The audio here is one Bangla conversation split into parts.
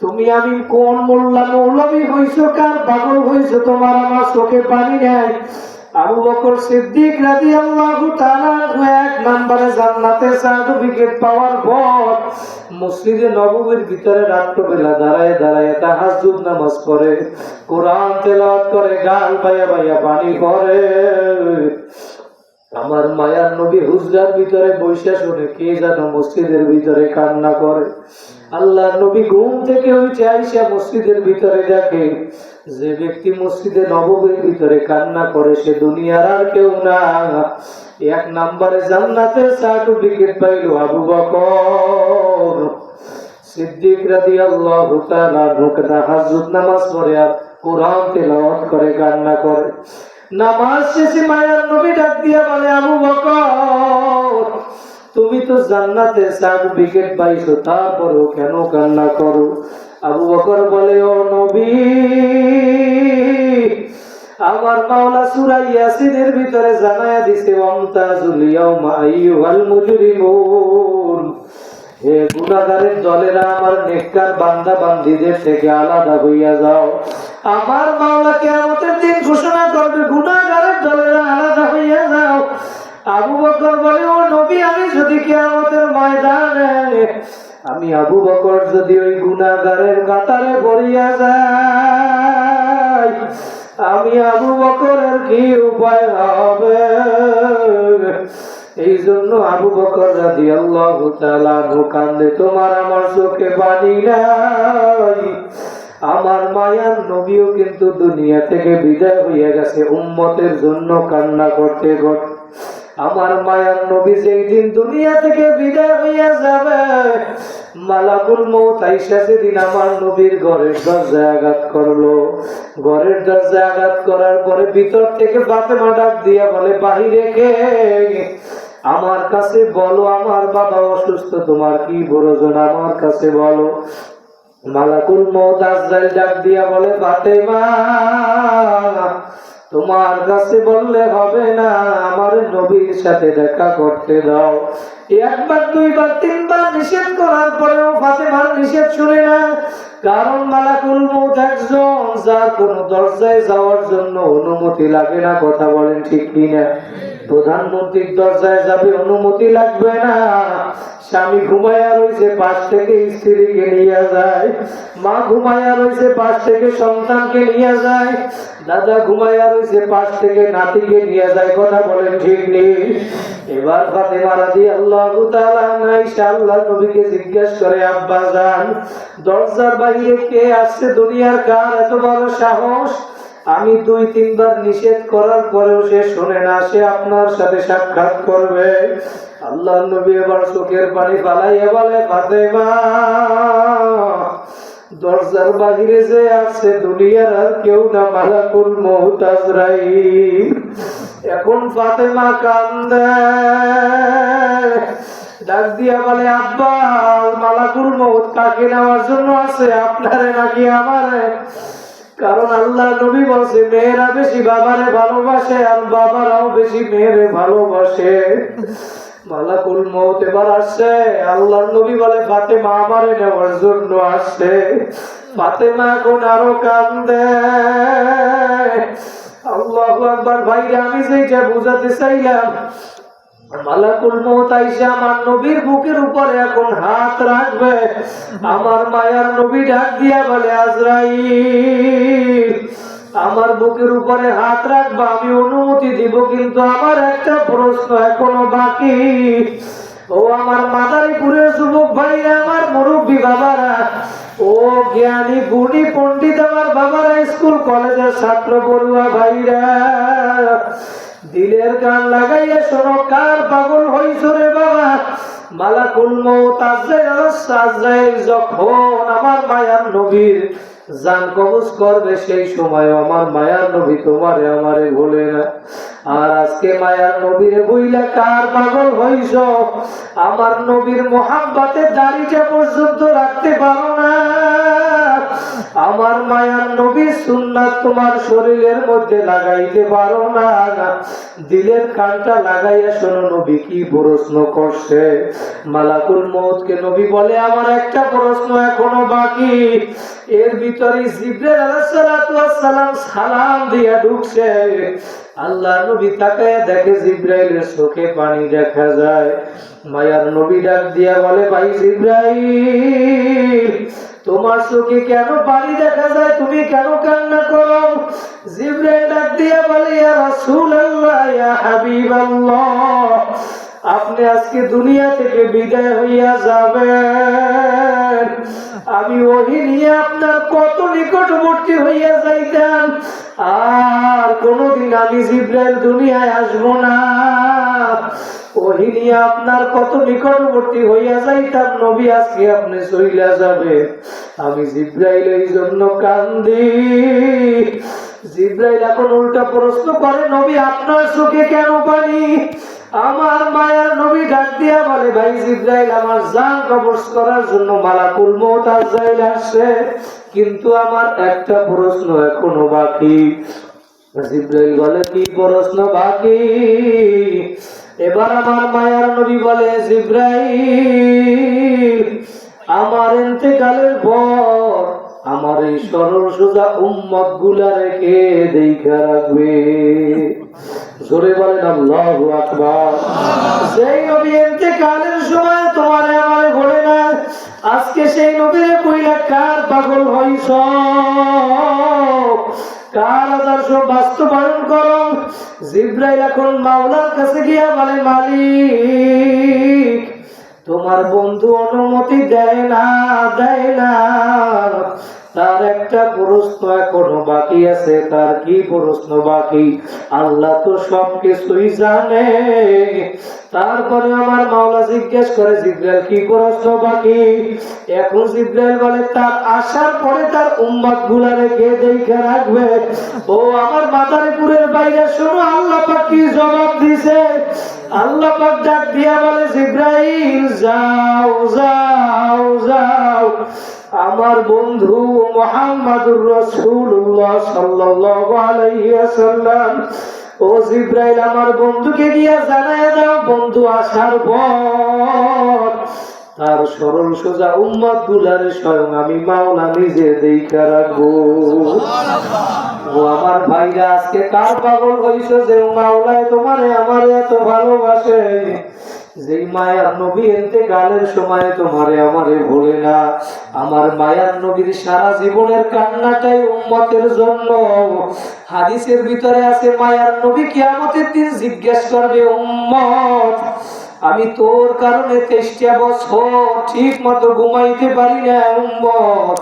তুমি আমি কোন মোল্লা মৌলবী হইছো? কার পাগল হইছো? তোমার আমার চোখে পানি নেয় আবু বকর সিদ্দিক রাদিয়াল্লাহু তাআলা এক নম্বরে জান্নাতে সার্টিফিকেট পাওয়ার পর মসজিদে নববীর ভিতরে রাত্রবেলা দাঁড়ায় দাঁড়ায় তাহাজ্জুদ নামাজ পড়ে, কোরআন তেলাওয়াত করে, গাল বাইয়া বাইয়া পানি পড়ে। আমার মায়ার নবী হুজরার ভিতরে বৈশা শুনে কে যেন মসজিদের ভিতরে কান্না করে। আল্লাহ নবী ঘুম থেকে উঠে আইসা মসজিদের ভিতরে দেখে, যে ব্যক্তি মসজিদে নবমীর ভিতরে কান্না করে, সে দুনিয়ার আর কেউ না। এক নাম্বারে জান্নাতের সার্টিফিকেট পাইল আবু বকর সিদ্দিক রাদিয়াল্লাহু তাআলা ঢুকে তাহাজ্জুদ নামাজ পড়ে আর কোরআন তেলাওয়াত করে, কান্না করে। নামাজ শেষে নবী ডাক দিয়া বলে, আবু বকর তুমি তো জান্নাতে সার্টিফিকেট পাইছো, তারপরেও কেন কান্না করো? আবু বকর বলে, ও নবী, আমার মাওলা সূরা ইয়াসিনের ভিতরে জানায়া দিছে, ওয়ামতাজুল ইয়াউমা আইয়ুহাল মুজরিমুন। হে গুনাহগারের দলেরা, আমার নেককার বান্দা বান্দীদের থেকে আলাদা হইয়া যাও। আমার মাওলা কিয়ামতের দিন ঘোষণা করবে দলেরা আলাদা হইয়া যাও। আবু বকর বলে, ও নবী যদি কিয়ামতের ময়দানে আমি আবু বকর যদি ওই গুনাহগারের কাতারে পড়িয়া যাই, আমি আবু বকরের কি উপায় হবে? এই জন্য আবু বকর রাদি আল্লাহ কান্দে, তোমার আমার চোখে পানি নাই। আমার মায়ার নবীও কিন্তু দুনিয়া থেকে বিদায় হইয়া গেছে, উম্মতের জন্য কান্না করতে করতে। আমার মায়ার নবী যেই দিন দুনিয়া থেকে বিদায় হইয়া যাবে, মালাকুল মৌত আইসা যেদিন আমার নবীর ঘরের দরজায় আঘাত করল। ঘরের দরজায় আঘাত করার পরে ভিতর থেকে বাতেমা ডাক দিয়া বলে, বাহিরে কে? আমার কাছে বলো, আমার বাবা অসুস্থ, তোমার কি প্রয়োজন? আমার কাছে বলো। মালাকুল মৌত আজরাইল ডাক দিয়া বলে, ফাতেমা তোমার কাছে বললে হবে না, আমার নবীর সাথে দেখা করতে দাও। একবার, দুইবার, তিনবার নিষেধ করার পরেও ফাতেমার নিষেধ শুনে না। কারণ মালাকুল মৌত একজন, যার কোনো দরজায় যাওয়ার জন্য অনুমতি লাগে না, কথা বলেন ঠিক কিনা। প্রধানমন্ত্রীর দরজায় যাবে অনুমতি লাগবে না। স্বামী ঘুমায়া রয়েছে, পাশ থেকে স্ত্রীকে নিয়ে যায়। মা ঘুমায়া রয়েছে, পাশ থেকে সন্তানকে নিয়ে যায়। দাদা ঘুমায়া রয়েছে পাশ থেকে নাতিকে নিয়ে যায়, কথা বলেন ঠিক নেই এবার ফাতেমা রাদি আল্লাহ আল্লাহ নবীকে জিজ্ঞেস করে, আব্বা যান দরজার বাইরে কে আসছে? দুনিয়ার কার এত বড় সাহস? আমি দুই, তিনবার নিষেধ করার পরেও সে শোনে না, সে আপনার সাথে সাক্ষাৎ করবে। আল্লাহ নবী এবার চোখের পানি পালাইয়া বলে, ফাতেমা দরজার বাহিরে যে আছে দুনিয়ার আর কেউ না, মালাকুল মহতাজরাই এখন ফাতেমা কান্দে। ডাক দিয়া বলে, আব্বা, মালাকুল মহত কাকে নেওয়ার জন্য আছে? আপনারে নাকি আমারে? কারণ আল্লাহ নবী বলছে, মেয়েরা বেশি বাবারে ভালোবাসে আর বাবারাও বেশি মেয়েরে ভালোবাসে। মালাকুল মৌত এবার আসছে। আল্লাহ নবী বলে, ফাতেমা আমারে নেওয়ার জন্য আসছে। ফাতেমা এখন আরও কান্দে আমি যেটা বুঝাতে চাইলাম, মালাকুল আইসা আমার নবীর বুকের উপরে এখন হাত রাখবে। আমার মায়ার নবী ডাক দিয়া বলে, আজরাইল আমার বুকের উপরে হাত রাখবা, আমি অনুমতি দিব, কিন্তু আমার একটা প্রশ্ন এখনও বাকি। ও আমার মাদারীপুরের যুবক ভাইরা, আমার মুরব্বী বাবারা, ও জ্ঞানী, গুণী পণ্ডিত আমার বাবারা, স্কুল, কলেজের ছাত্র পড়ুয়া ভাইরা, দিলের গান লাগাইয়া শোনো, কার পাগল হইছ রে বাবা? মালাকুল মৌত আজরাইল যখন আমার মায়ার নবীর জান কবজ করবে সেই সময়। আমার মায়ার নবী তোমারে আমারে বলে না। আর আজকে মায়ার নবীরে বইলা কার পাগল হইস আমার নবীর মহাব্বাতে দাড়িটা পর্যন্ত রাখতে পারো আমার মায়ার নবী সুন্নাত তোমার শরীরের মধ্যে লাগাইতে পারো না। দিলের কানটা লাগাইয়া শোনো নবী কি প্রশ্ন করছে। মালাকুল মৌতকে নবী বলে, আমার একটা প্রশ্ন এখনও বাকি। এর ভিতরে জিব্রাইল আলাইহিস সালাম সালাম দিয়া ঢুকছে। আল্লাহ নবী তাকায় দেখে জিব্রাইলের চোখে পানি দেখা যায়। মায়ার নবী ডাক দিয়া বলে, ভাই জিব্রাইল তোমার চোখে কেন পানি দেখা যায়? তুমি কেন কান্না করো? আপনি আজকে দুনিয়া থেকে বিদায় হইয়া যাবেন। আমি ওহি নিয়ে আপনার কত নিকটবর্তী হইয়া যাইতাম। আর কোনদিন আমি জিব্রাইল দুনিয়ায় আসব না। ওহি আপনার কত নিকটবর্তী হইয়া যাইতাম, নবী আজকে আপনি চইলা যাবে আমি জিব্রাইল এই জন্য কান্দি। জিব্রাইল এখন উল্টা প্রশ্ন করে, নবী, আপনার চোখে কেন পানি? আমার মায়ার নবী ডাক দিয়া বলে, ভাই জিব্রাইল, আমার জান কবজ করার জন্য মালাকুল মৌত আজরাইল আসছে। কিন্তু আমার একটা প্রশ্ন এখনও বাকি। জিব্রাইল বলে, কি প্রশ্ন বাকি? এবার আমার মায়ার নবী বলে, জিব্রাইল, আমার এতেকালের পর আমার এই সরল সোজা উম্মতগুলা রেখে দেখা রাখবে। জোরে বলেন, আল্লাহু আকবার। সেই নবী ইন্তেকালের সময় তোমার আমার ঘরে না, আজকে সেই নবীর কইলা কার পাগল হইছ? কার আদর্শ বাস্তবায়ন করো। জিব্রাইল এখন মাওলার কাছে গিয়া বলে, মালিক, তোমার বন্ধু অনুমতি দেয় না দেয় না। তার একটা প্রশ্ন এখনও বাকি আছে, তার কি প্রশ্ন বাকি? আল্লাহ তো সব কিছুই জানে। তারপরে আমার মাওলা জিজ্ঞেস করে, জিব্রাইল, কি প্রশ্ন বাকি? এখন জিব্রাইল বলে, তার আসার পরে তার উম্মতগুলা রেখে দেখে রাখবে? ও, আমার মাদারীপুরের বাইরে, শোনো, আল্লাহ পাক কি আল্লাহ পাক ডাক দিয়া বলে, জিব্রাইল, যাও যাও যাও। আমার বন্ধু মোহাম্মদুর রাসূলুল্লাহ সাল্লাল্লাহু আলাইহি ওয়াসাল্লাম, ও জিব্রাইল, আমার বন্ধুকে দিয়া জানায় দাও, বন্ধু আসার পর তার সরল সোজা উম্মত গুলারে স্বয়ং আমি মাওলা নিজে দেখা রাখব। ও আমার ভাইরা, আজকে কার পাগল হইছো যে মাওলায় তোমারে আমারে এত ভালোবাসে? যেই মায়ার নবী এনতে গালের সময় তোমারে আমারে ভোলে না। আমার মায়ার নবীর সারা জীবনের কান্নাটাই উম্মতের জন্য। হাদিসের ভিতরে আছে, মায়ার নবী কিয়ামতের দিন জিজ্ঞেস করবে, উম্মত আমি তোর কারণে তেষ্টা বছর ঠিক মতো ঘুমাইতে পারি না, উম্মত।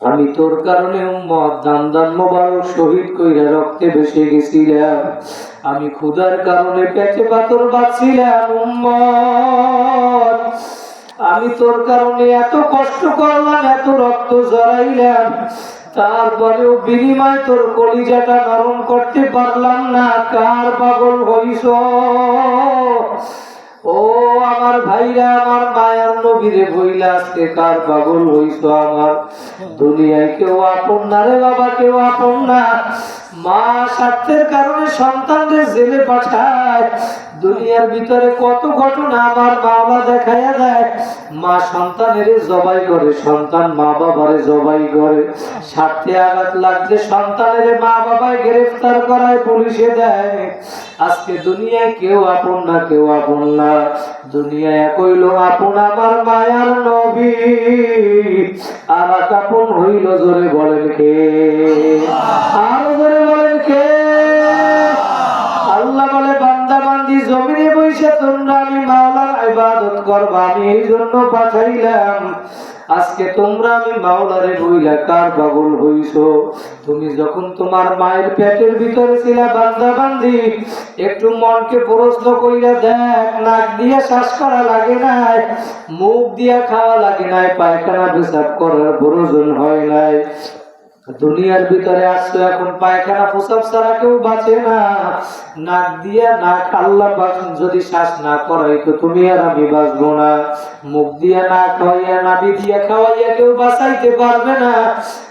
আমি তোর কারণে, উম্মত, দান দান মোবারক শহীদ কইরা রক্তে ভেসে গেছিলাম। আমি ক্ষুধার কারণে পেটে পাথর বাঁচছিলাম উম্মত। আমি তোর কারণে এত কষ্ট করলাম, এত রক্ত জড়াইলাম তারপরেও বিনিময় তোর কলিজাটা নরম করতে পারলাম না। কার পাগল হইস? ও আমার ভাইরা, আমার মায়ার নবীরে বইলা আজকে কার পাগল হইস আমার? দুনিয়ায় কেউ আপন না রে বাবা, কেউ আপন না। মা স্বার্থের কারণে সন্তানদের জেলে পাঠায়। দুনিয়ার ভিতরে কত ঘটনা আমার বাবা দেখাইয়া দেয়। মা সন্তানের জবাই করে, সন্তান মা বাবারে জবাই করে। স্বার্থে আঘাত লাগলে সন্তানের মা বাবায় গ্রেফতার করায় পুলিশে দেয়। আজকে দুনিয়ায় কেউ আপন না, কেউ আপন না। দুনিয়ায় কইল, আপন আমার মায়ার নবী। আর আপন হইল, জোরে বলেন কে? আর জোরে বলেন কে? তোমরা আমি মাওলার ইবাদত করবা, এই জন্য পাঠাইলাম। আজকে তোমরা আমি মাওলারে কার হইছো? তুমি যখন তোমার মায়ের পেটের ভিতরে ছিলা বান্দা বান্দি একটু মনকে প্রশ্ন কইরা দেখ, নাক দিয়ে শ্বাস করা লাগে নাই, মুখ দিয়া খাওয়া লাগে নাই, পায়খানা পেশাব করার প্রয়োজন হয় নাই। দুনিয়ার ভিতরে আসছো এখন পায়খানা প্রসাব ছাড়া কেউ বাঁচে না। নাক দিয়ে নাক আল্লাহ পাক যদি শ্বাস না করাই তো তুমি আর আমি বাঁচবো না। মুখ দিয়ে না খাওয়াইয়া নাবি দিয়ে খাওয়াইয়া কেউ বাঁচাইতে পারবে না।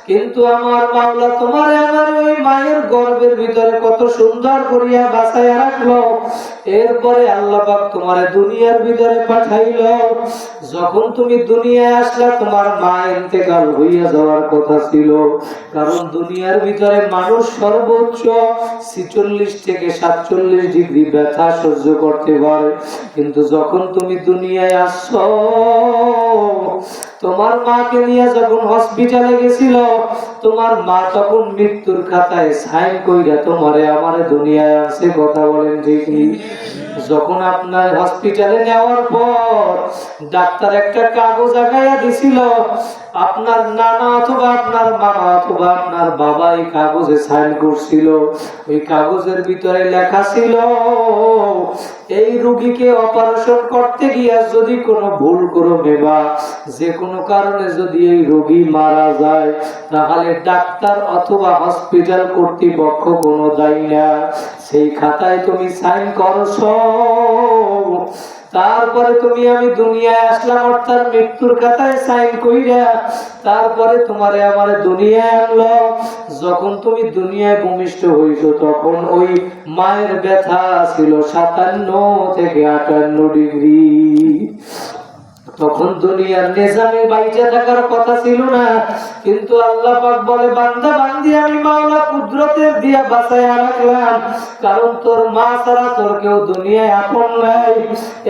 কিন্তু আমার মাওলা তোমার আমার ওই মায়ের গর্ভের ভিতরে কত সুন্দর করিয়া বাঁচাইয়া রাখল। এরপরে আল্লাহ তোমার দুনিয়ার ভিতরে পাঠাইলো। যখন তুমি দুনিয়ায় আসলা, তোমার মা ইন্তেকাল হইয়া যাওয়ার কথা ছিল। কারণ দুনিয়ার ভিতরে মানুষ সর্বোচ্চ ছিচল্লিশ থেকে সাতচল্লিশ ডিগ্রি ব্যথা সহ্য করতে পারে। কিন্তু যখন তুমি দুনিয়ায় আসছো তোমার মাকে নিয়ে যখন হসপিটালে গেছিল, তোমার মা তখন মৃত্যুর খাতায় সাইন কইরা তোমারে আমার দুনিয়ায় আসে কথা বলেন ঠিকই। যখন আপনার হসপিটালে নেওয়ার পর ডাক্তার একটা কাগজ আগাইয়া দিছিল, আপনার নানা অথবা আপনার মামা অথবা আপনার বাবা এই কাগজে সাইন করছিল। ওই কাগজের ভিতরে লেখা ছিল, এই রুগীকে অপারেশন করতে গিয়া যদি কোনো ভুল করো মেবা যে কোনো কারণে যদি এই রোগী মারা যায়, তাহলে ডাক্তার অথবা হসপিটাল কর্তৃপক্ষ কোনো দায়ী না। সেই খাতায় তুমি সাইন করছ। তারপরে তুমি আমি দুনিয়ায় আসলাম, অর্থাৎ মৃত্যুর খাতায় সাইন কইরা তারপরে তোমারে আমার দুনিয়ায় আনলো। যখন তুমি দুনিয়ায় ভূমিষ্ঠ হইছো, তখন ওই মায়ের ব্যথা ছিল সাতান্ন থেকে আটান্ন ডিগ্রি। তখন দুনিয়ার নিজামে থাকার কথা ছিল না। কিন্তু আল্লাহ পাক বলে, বান্দা, বান্দি, আমি মাওলা কুদরতের দিয়া রাখলাম। কারণ তোর মা ছাড়া তোর কেউ দুনিয়ায় আপন নাই।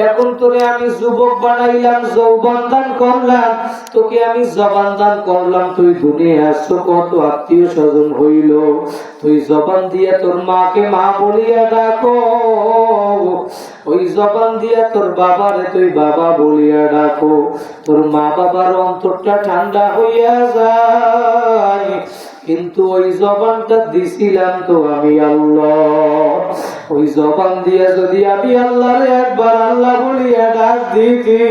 এখন তোরে আমি যুবক বানাইলাম, যৌবন দান করলাম। তোকে আমি জবান দান করলাম। তুই দুনিয়ায় আসছো কত আত্মীয় স্বজন হইল। তুই জবান দিয়ে তোর মাকে মা বলিয়া ডাকো। ওই জবান দিয়া তোর তুই বাবা বলিয়া ডাকো। তোর মা বাবার অন্তরটা ঠান্ডা হইয়া যায়। কিন্তু ওই জবানটা দিছিলাম তো আমি আল্লাহ। ওই জবান দিয়া যদি আমি আল্লাহরে একবার আল্লাহ বলিয়া ডাক দিতি,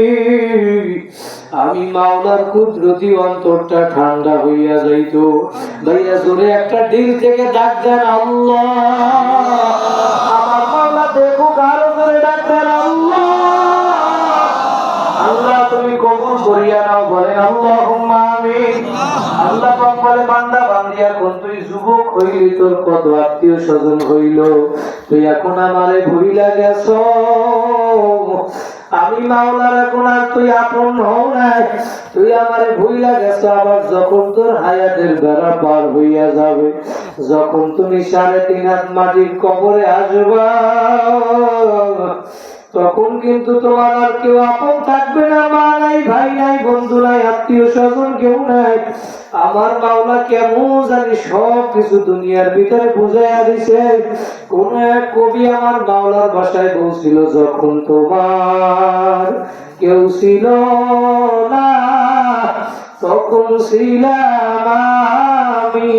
আমি মাওলার কুদরতি অন্তরটা ঠান্ডা হইয়া যাইত। ভাইয়া, জোরে একটা দিল থেকে ডাক দেন আল্লাহ। তোর আত্মীয় স্বজন হইল। তুই এখন আমারে গেছ। আমি মাওলার এখন আর তুই আপন হও নাই। তুই আমারে ভুইলা গেছ, আবার যখন তোর হায়াতের বেড়া পার হইয়া যাবে, যখন তুমি সাড়ে তিন হাত মাটির কবরে আসবা তখন কিন্তু তোমার আর কেউ আপন থাকবে না, মা নাই, ভাই নাই, বন্ধু নাই, আত্মীয় স্বজন কেউ নাই। আমার মাওলা কেমন জানি সব কিছু দুনিয়ার ভিতরে বুঝাইয়া দিছে। কোন এক কবি আমার মাওলার ভাষায় বলছিল, যখন তোমার কেউ ছিল না, তখন ছিলাম আমি।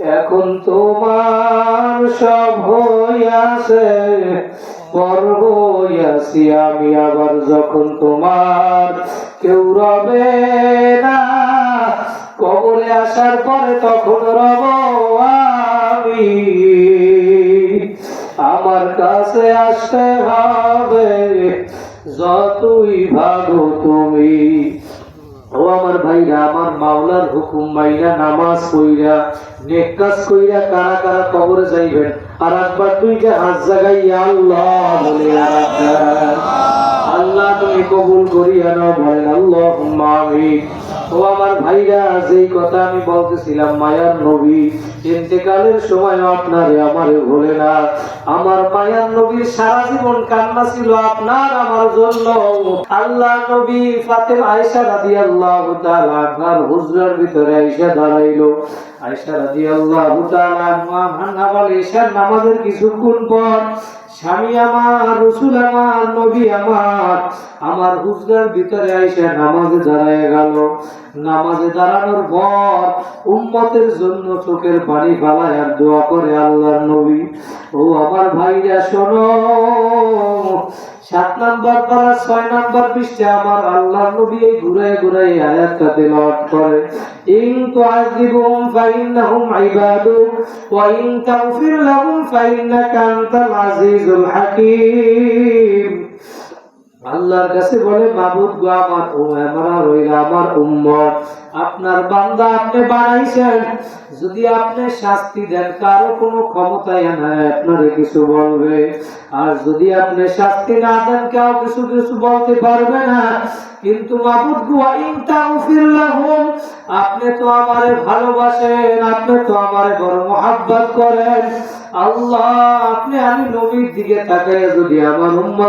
এখন তোমার সব হইয়াছে পর হইয়াছি আমি আবার যখন তোমার কেউ রবে না, কবরে আসার পরে তখন রব আমি। আমার কাছে আসতে হবে, যতই ভাগো তুমি। আমার ভাইরা, আমার মাওলার হুকুম মাইরা, নামাজ কইরা নেকাজ কইরা কারা কারা কবরে যাইবেন আর একবার তুই যে হাত জাগাই আল্লাহ বলে। আল্লাহ তুমি কবুল করিয়া না বলেন আল্লাহ আমিন ও আমার ভাইরা, যেই কথা আমি বলতেছিলাম, মায়ার নবী, ইন্তেকালের সময় আপনারে আমারে ভোলে না। আমার মায়ার নবীর সারা জীবন কান্না ছিল আপনার, আমার জন্য। আল্লাহ নবী ফাতেমা আয়েশা রাদিয়াল্লাহু তাআলা আপনার হুজরার ভিতরে আয়েশা দাঁড়াইলো। আয়েশা তাআলা ভান্না বলে নামাজের কিছুক্ষণ পর স্বামী আমার, রসুল আমার, নবী আমার আমার হুজরার ভিতরে আইসা নামাজে দাঁড়ায় গেল। নামাজে দাঁড়ানোর পর উম্মতের জন্য চোখের পানি ফালায় আর দোয়া করে আল্লাহর নবী। ও আমার ভাইরা, শোনো সাত নাম্বার পারা ছয় নাম্বার পৃষ্ঠে আমার আল্লাহ নবী এই ঘুরে ঘুরে আয়াতটা তেলাওয়াত করে। ইন তুআযিবুহুম ফাইন্নাহুম ইবাদু, ওয়া ইন তাগফির লাহুম ফাইন্নাকা আনতাল আজিজুল হাকীম। আল্লাহর কাছে বলে, মাবুদ গো, আমার আমরা রইলা আমার উম্মত। আপনার বান্দা আপনি বানাইছেন। যদি আপনি শাস্তি দেন, কারও কোনো ক্ষমতাই নাই আপনারে কিছু বলবে। আর যদি আপনি শাস্তি না দেন, কেউ কিছু কিছু বলতে পারবে না। কিন্তু মাবুদ গো ইন তাগফির আপনি তো আমারে ভালোবাসেন, আপনি তো আমারে বড় মহাব্বত করেন। আল্লাহ, আপনি আমি নবীর দিকে তাকায় যদি আমার উম্মত